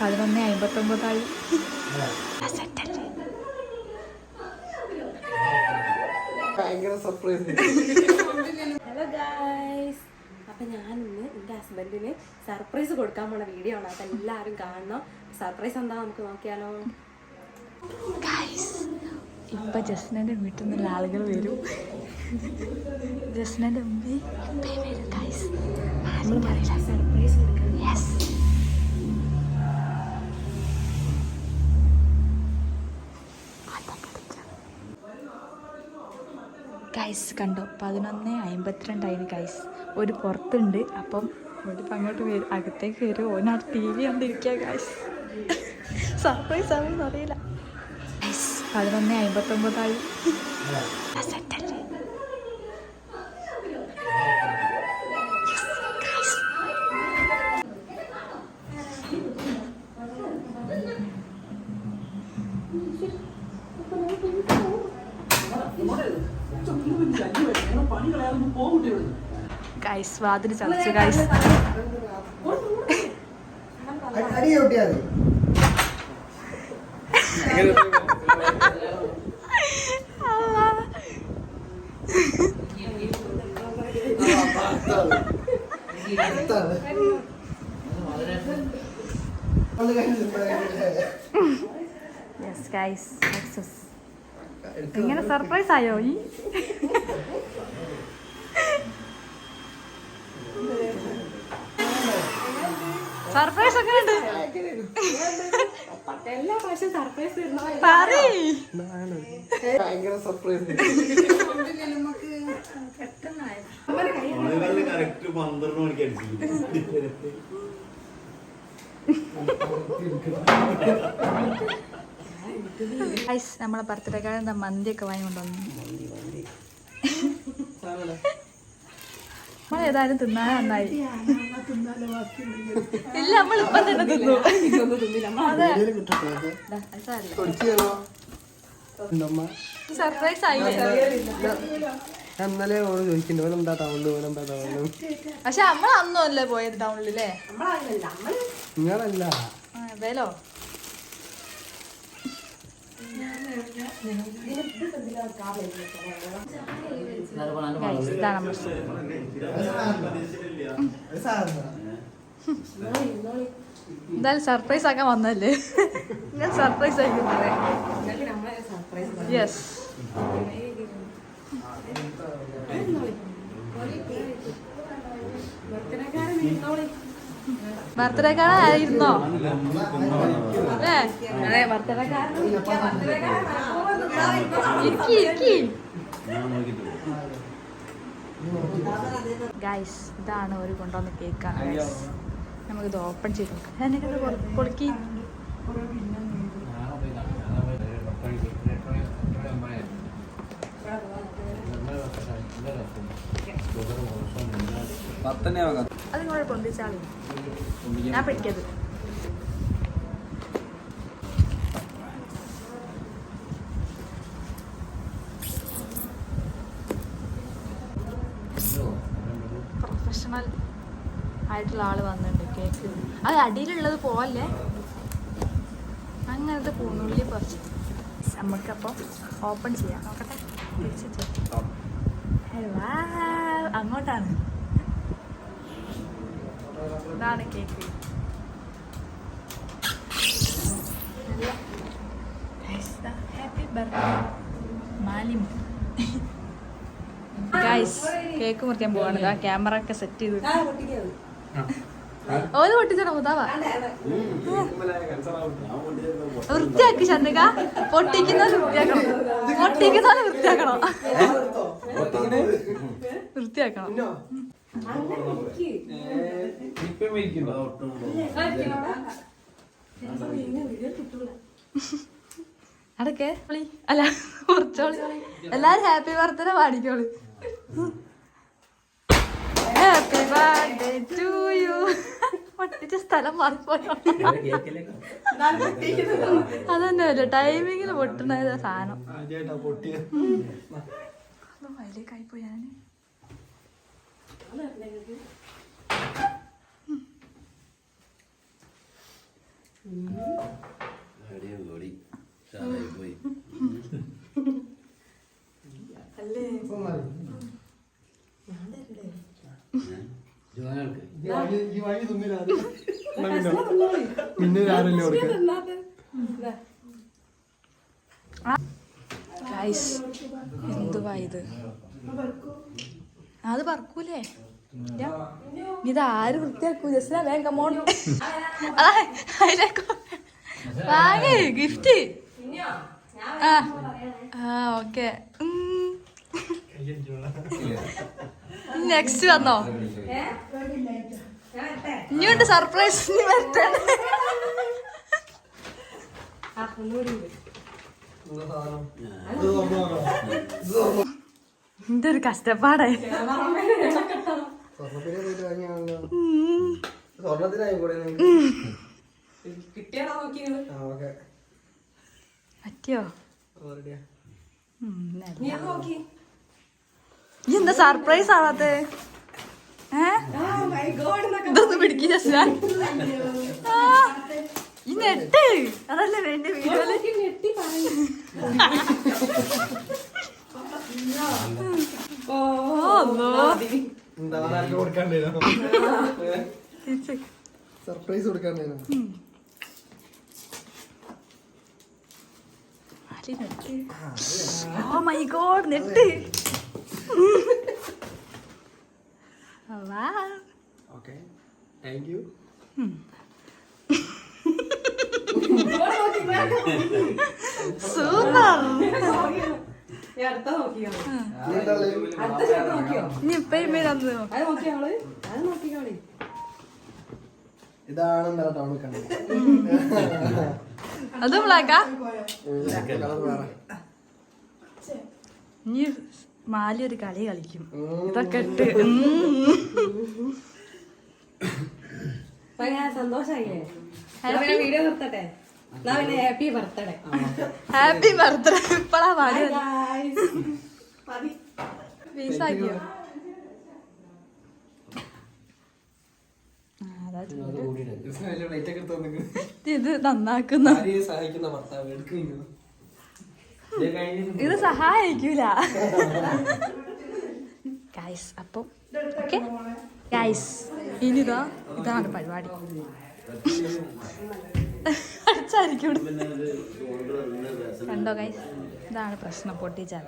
പതിനൊന്ന് അമ്പത്തൊമ്പതായി. ഭയങ്കര surprise hello guys അപ്പൊ ഞാൻ ഇന്ന് എന്റെ ഹസ്ബൻഡിന് സർപ്രൈസ് കൊടുക്കാൻ പോണ വീഡിയോ ആണ്. അപ്പൊ എല്ലാവരും കാണണം. സർപ്രൈസ് എന്താ നമുക്ക് നോക്കിയാലോ? ഇപ്പൊ ജസ്നന്റെ വീട്ടിൽ നിന്നുള്ള ആളുകൾ വരും. ജസ്നന്റെ ഗൈസ് സർപ്രൈസ് കൊടുക്കാൻ. ഗൈസ് കണ്ടോ? പതിനൊന്ന് അമ്പത്തിരണ്ടായിന് ഗൈസ് ഒരു പുറത്തുണ്ട് അപ്പം ഒരു അങ്ങോട്ട് വരും അകത്തേക്ക് വരും ഓനാ ടി വി കണ്ടിരിക്കുക ഗൈസ് സർപ്രൈസ് ആവുമെന്ന് അറിയില്ല. ഗൈസ് പതിനൊന്ന് അമ്പത്തൊമ്പതായി. സെറ്റല്ലേ ഗൈസ് വാതിൽ ചതച്ചു ഗൈസ് യെസ് ഗൈസ് എങ്ങനെ സർപ്രൈസ് ആയോ? ഈ സർപ്രൈസ് ഒക്കെ ഉണ്ട്. എല്ലാ പ്രാവശ്യം സർപ്രൈസ് ഭയങ്കര സർപ്രൈസ് കറക്റ്റ് പന്ത്രണ്ട് മണിക്ക് അടിച്ചു ഗൈസ് നമ്മളെ ബർത്ത്ഡേക്കാരൻ എന്താ മന്തിയൊക്കെ വാങ്ങി കൊണ്ടുവന്നു. നമ്മൾ ഏതായാലും തിന്നാൻ നന്നായി. ഇല്ല നമ്മൾ ഇപ്പം തന്നെ തിന്നു. സർപ്രൈസ് ഞാൻ ഇന്നലെ ഓട് ചോദിക്കുന്നു ഓനെന്താ ഓനെന്താ പക്ഷെ നമ്മൾ അന്നല്ലേ അല്ലേ പോയത് ടൗണിലല്ലേ നിങ്ങളല്ല. വേലോ എന്തായാലും സർപ്രൈസ് ആക്കാൻ വന്നല്ലേ ഞാൻ സർപ്രൈസ് സർപ്രൈസ് യെസ് ബർത്ത്ഡേക്കാരൻ അല്ലേ? അതെ ഇരിക്കി ഇരിക്കി നോക്കിട്ട് ഗൈസ് ഇതാണ് ഒരു കൊണ്ടുവന്ന കേക്കാണ് ഗൈസ് നമുക്കിത് ഓപ്പൺ ചെയ്ത് നോക്കാം. പൊളിക്കി. അത് ഞാൻ പിടിക്കത് പ്രൊഫഷണൽ ആയിട്ടുള്ള ആൾ വന്നിട്ടുണ്ട് കേക്ക്. അത് അടിയിലുള്ളത് പോവല്ലേ? അങ്ങനത്തെ പൂന്നുള്ളി കുറച്ച്. നമുക്കപ്പോൾ ഓപ്പൺ ചെയ്യാം. നോക്കട്ടെ. തിരിച്ചിട്ട് അങ്ങോട്ടാണ്. ഇതാണ് cake. Happy birthday Malim guys cake മുറിക്കാൻ പോവാണ്. ആ ക്യാമറ ഒക്കെ സെറ്റ് ചെയ്ത് ഓത് പൊട്ടിച്ചോ മുതാവാ. വൃത്തിയാക്കി ചന്ദ്രിക. പൊട്ടിക്കുന്നത് വൃത്തിയാക്കണം. പൊട്ടിക്കുന്നത് വൃത്തിയാക്കണം? വൃത്തിയാക്കണം. അടക്കെ അല്ല കുറച്ചോളി എല്ലാരും ഹാപ്പി ബർത്ത്ഡേ പാടിക്കോളി. ഹാപ്പി ബർത്ത്ഡേ ടു യു പൊട്ടിച്ച സ്ഥലം മാറിപ്പോയോ? അതന്നെ അല്ലേ ടൈമിങ്ങിൽ പൊട്ടുന്ന സാധനം. അതിലേക്കായി പോയി ഞാൻ എന്തുവാ ഇത്? അത് പറക്കൂലേ. ഇത് ആര് വൃത്തിയാക്കൂ ജസ്റ്റ് വേഗം കമോൺ വാങ്ങ് ഗിഫ്റ്റ് ആ ആ ഓക്കെ നെക്സ്റ്റ് വന്നോ? ഇനിയുണ്ട് സർപ്രൈസ്. എന്തൊരു കഷ്ടപ്പാടായി. പറ്റിയോ? എന്താ സർപ്രൈസ് സ്വർണത്തിനായി പിടിക്കും ജസ്ലാൻ ഈ നെട്ട്. അതല്ലേ വേണ്ട വീഡിയോയിൽ. സർപ്രൈസ് കൊടുക്കാൻ ഓ മൈ ഗോഡ് നെട്ട്. വാ ഓക്കെ. Thank you super. ഇനി ഇപ്പൊ ഇമ്മ ഇതാണ് ഇന്നലെ ടൗണിൽ കണ്ടത്. അതും ബ്ലാക്കാ കളർ വേറെ ഇനി മാലി ഒരു കളി കളിക്കും. ഇതൊക്കെ ഇട്ട്. സന്തോഷായില്ലേ? പിന്നെ വീഡിയോ നിർത്തട്ടെ? എന്നാ പിന്നെ ഹാപ്പി ബർത്ത്ഡേ ഹാപ്പി ബർത്ത്ഡേ ഇപ്പളാ പാടി പീസാക്കിയോ ഇത് നന്നാക്കുന്ന. ഇത് സഹായിക്കൂല. ഗൈസ് അപ്പം ഓക്കെ? ഗൈസ് ഇനിതാ ഇതാണ് പരിപാടി. അടിച്ചായിരിക്കും കണ്ടോ ഗൈസ് ഇതാണ് പ്രശ്നം പൊട്ടിച്ചാൽ.